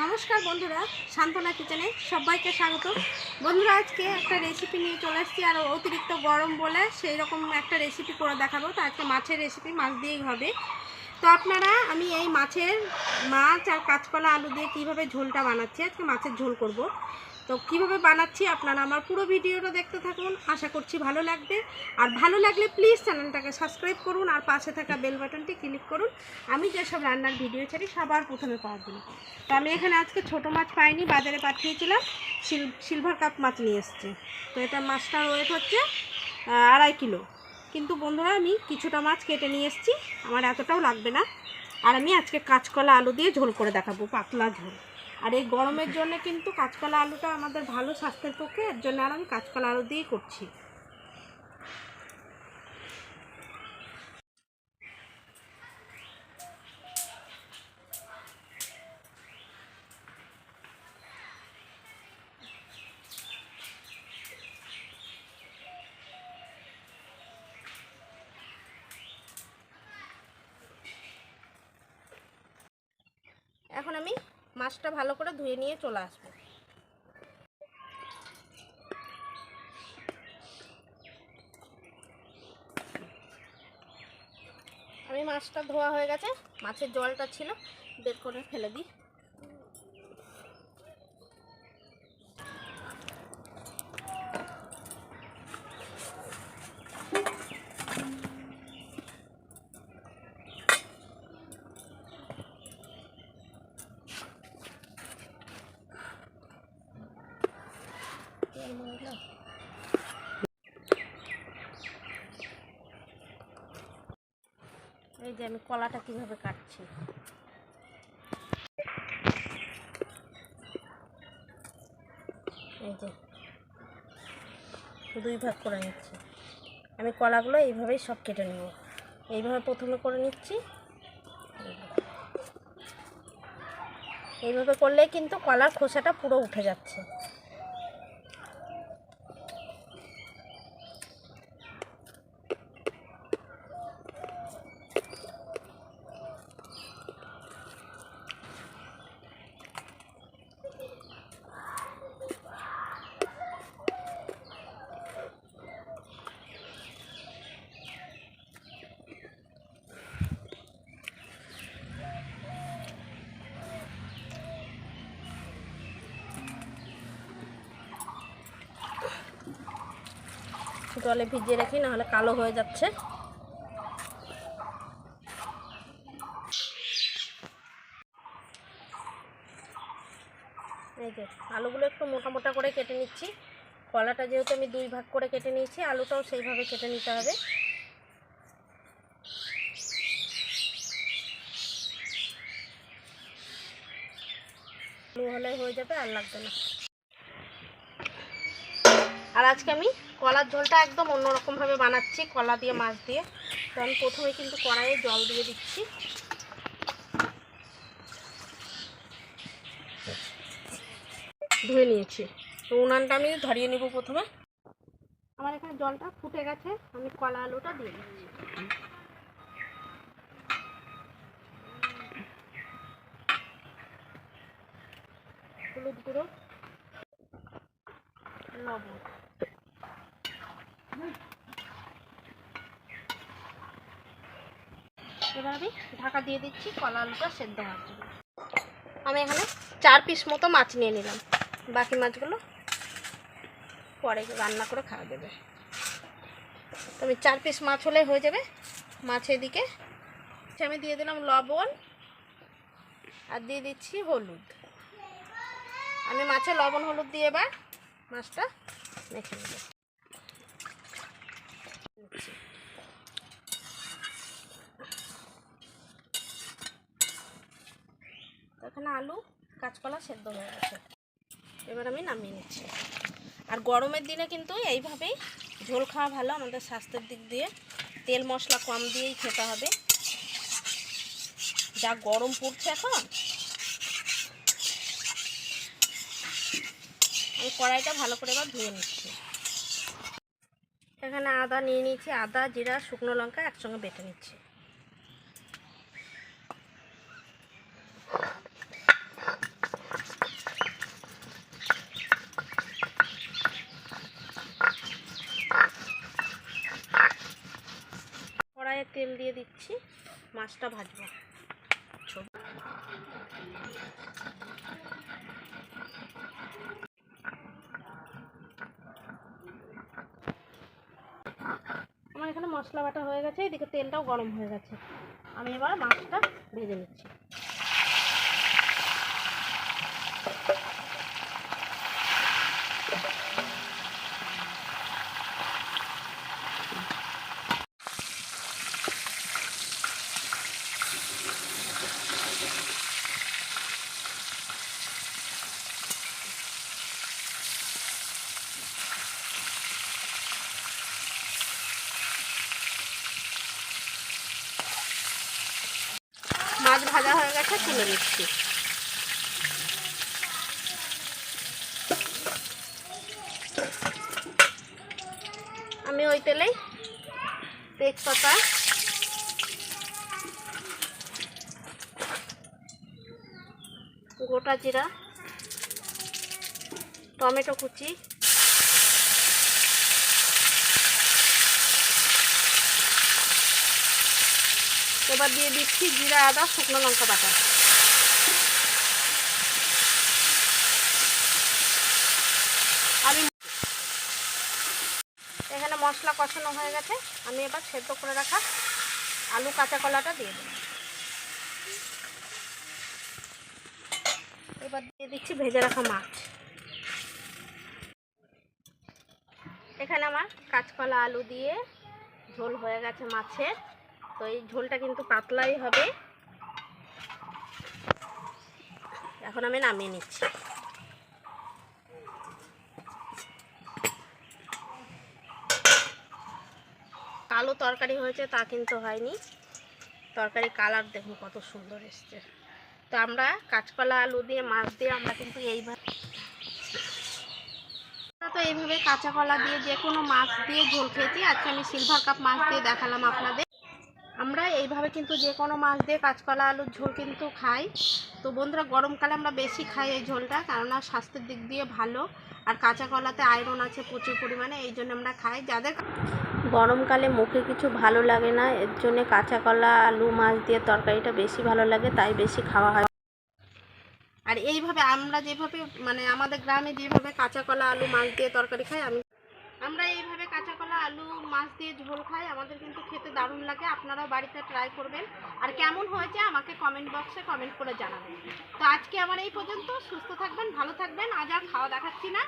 নমস্কার বন্ধুরা সান্ত্বনা কিচেনে সবাইকে স্বাগত। বন্ধুরা, আজকে একটা রেসিপি নিয়ে চলে এসেছি, আর অতিরিক্ত গরম বলে সেই রকম একটা রেসিপি করে দেখাবো। তো আজকে মাছের রেসিপি মাছ দিয়েই হবে। তো আপনারা, আমি এই মাছের মাছ আর কাঁচকলা আলু দিয়ে কীভাবে ঝোলটা বানাচ্ছি, আজকে মাছের ঝোল করব। তো কীভাবে বানাচ্ছি আপনারা আমার পুরো ভিডিওটা দেখতে থাকুন। আশা করছি ভালো লাগবে। আর ভালো লাগলে প্লিজ চ্যানেলটাকে সাবস্ক্রাইব করুন আর পাশে থাকা বেল বাটনটি ক্লিক করুন। আমি যেসব রান্নার ভিডিও ছাড়ি, সবার প্রথমে পাওয়ার জন্য। তো আমি এখানে আজকে ছোট মাছ পাইনি, বাজারে পাঠিয়েছিলাম। সিল সিলভার কাপ মাছ নিয়ে এসেছি। তো এটা মাছটার ওয়েট হচ্ছে আড়াই কিলো। কিন্তু বন্ধুরা, আমি কিছুটা মাছ কেটে নিয়ে এসেছি। আমার এতটাও লাগবে না। আর আমি আজকে কাঁচকলা আলু দিয়ে ঝোল করে দেখাবো, পাতলা ঝোল। আর এই গরমের জন্য কিন্তু কাঁচকলা আলুটা আমাদের ভালো স্বাস্থ্যের পক্ষে, এর জন্য আর আমি কাঁচকলা আলু দিয়েই করছি। এখন আমি মাছটা ভালো করে ধুয়ে নিয়ে চলে আসব। আমি মাছটা ধোয়া হয়ে গেছে, মাছের জলটা ছিল, বের করে ফেলে দিই। এই যে আমি কলাটা কীভাবে কাটছি। এই যে, দুই ভাগ করে নিচ্ছি। আমি কলাগুলো এইভাবেই সব কেটে নেব। এইভাবে প্রথমে করে নিচ্ছি। এইভাবে করলে কিন্তু কলার খোসাটা পুরো উঠে যাচ্ছে। জলে ভিজিয়ে রাখি, নাহলে কালো হয়ে যাচ্ছে। এই যে, আলুগুলো একটু মোটা মোটা করে কেটে নিচ্ছি। কলাটা যেহেতু আমি দুই ভাগ করে কেটে নিয়েছি, আলুটাও সেইভাবে কেটে নিতে হবে। আলু হলে হয়ে যাবে আর লাগবে না। আর আজকে আমি কলার ঝোলটা একদম অন্যরকমভাবে বানাচ্ছি, কলা দিয়ে, মাছ দিয়ে। তো আমি প্রথমে কিন্তু কড়াইয়ে জল দিয়ে দিচ্ছি। ধুয়ে নিয়েছি। তো উনানটা আমি ধরিয়ে নিব প্রথমে। আমার এখানে জলটা ফুটে গেছে, আমি কলা আলুটা দিয়ে দিচ্ছি। হলুদ গুঁড়ো। এবার আমি ঢাকা দিয়ে দিচ্ছি কলা আলুটা সেদ্ধ হওয়ার জন্য। আমি এখানে চার পিস মতো মাছ নিয়ে নিলাম। বাকি মাছগুলো পরে রান্না করে খাওয়া যাবে। তো আমি চার পিস মাছ হলে হয়ে যাবে। মাছ এদিকে আমি দিয়ে দিলাম লবণ আর দিয়ে দিচ্ছি হলুদ। আমি মাছে লবণ হলুদ দিয়ে এবার মাছটা মেখে নেব। এখানে আলু, কাঁচকলা সেদ্ধ হয়ে গেছে। এবার আমি নামিয়ে নিচ্ছি। আর গরমের দিনে কিন্তু এইভাবেই ঝোল খাওয়া ভালো, আমাদের স্বাস্থ্যের দিক দিয়ে। তেল মশলা কম দিয়েই খেতে হবে। যা গরম পড়ছে এখন কড়াইটা ভালো করে এবার ধুয়ে নিচ্ছি। এখানে আদা নিয়ে নিচ্ছি আদা, জিরা, শুকনো লঙ্কা একসঙ্গে বেটে নিচ্ছি। কড়াইয়ে তেল দিয়ে দিচ্ছি, মাছটা ভাজবো। মশলা বাটা হয়ে গেছে এদিকে তেলটাও গরম হয়ে গেছে। আমি এবার মাছটা ভেজে নিচ্ছি মাছ তুলে নিচ্ছি। আমি ওই তেলেই তেজপাতা গোটা জিরা, টমেটো কুচি, এবার দিয়ে দিচ্ছি জিরা, আদা, শুকনো লঙ্কা বাটা আমি এখানে মশলা কষানো হয়ে গেছে, আমি এবার সেদ্ধ করে রাখা আলু কাঁচা কলাটা দিয়ে দেবো। এবার দিয়ে দিচ্ছি ভেজে রাখা মাছ। এখানে আমার কাঁচকলা আলু দিয়ে ঝোল হয়ে গেছে মাছের, তো এই ঝোলটা কিন্তু পাতলাই হবে। এখন আমি নামিয়ে নিচ্ছি। কালো তরকারি হয়েছে তা কিন্তু হয়নি। তরকারি কালার দেখুন কত সুন্দর এসছে। তো আমরা কাঁচকলা, আলু দিয়ে, মাছ দিয়ে আমরা কিন্তু এইভাবে তো এইভাবে কাঁচা কলা দিয়ে যে কোনো মাছ দিয়ে ঝোল খেয়েছি। আজকে আমি সিলভার কাপ মাছ দিয়ে দেখালাম আপনাদের। আমরা এইভাবে কিন্তু যে কোনো মাছ দিয়ে কাঁচকলা, আলুর ঝোল কিন্তু খাই। তো বন্ধুরা, গরমকালে আমরা বেশি খাই এই ঝোলটা, কেননা স্বাস্থ্যের দিক দিয়ে ভালো। আর কাঁচা কলাতে আয়রন আছে প্রচুর পরিমাণে এই জন্য আমরা খাই। যাদের গরমকালে মুখে কিছু ভালো লাগে না এর জন্য কাঁচা কলা আলু মাছ দিয়ে তরকারিটা বেশি ভালো লাগে তাই বেশি খাওয়া হয়। আর এইভাবে আমরা যেভাবে মানে আমাদের গ্রামে যেভাবে কাঁচা কলা আলু মাছ দিয়ে তরকারি খাই আমি আমরা এইভাবে কাঁচা কলা, আলু, মাছ দিয়ে ঝোল খাই, আমাদের কিন্তু খেতে দারুণ লাগে, আপনারাও বাড়িতে ট্রাই করবেন। আর কেমন হয়েছে আমাকে কমেন্ট বক্সে কমেন্ট করে জানাবেন। তো আজকে আমার এই পর্যন্ত, সুস্থ থাকবেন, ভালো থাকবেন, আজ আর খাওয়া দেখাচ্ছি না।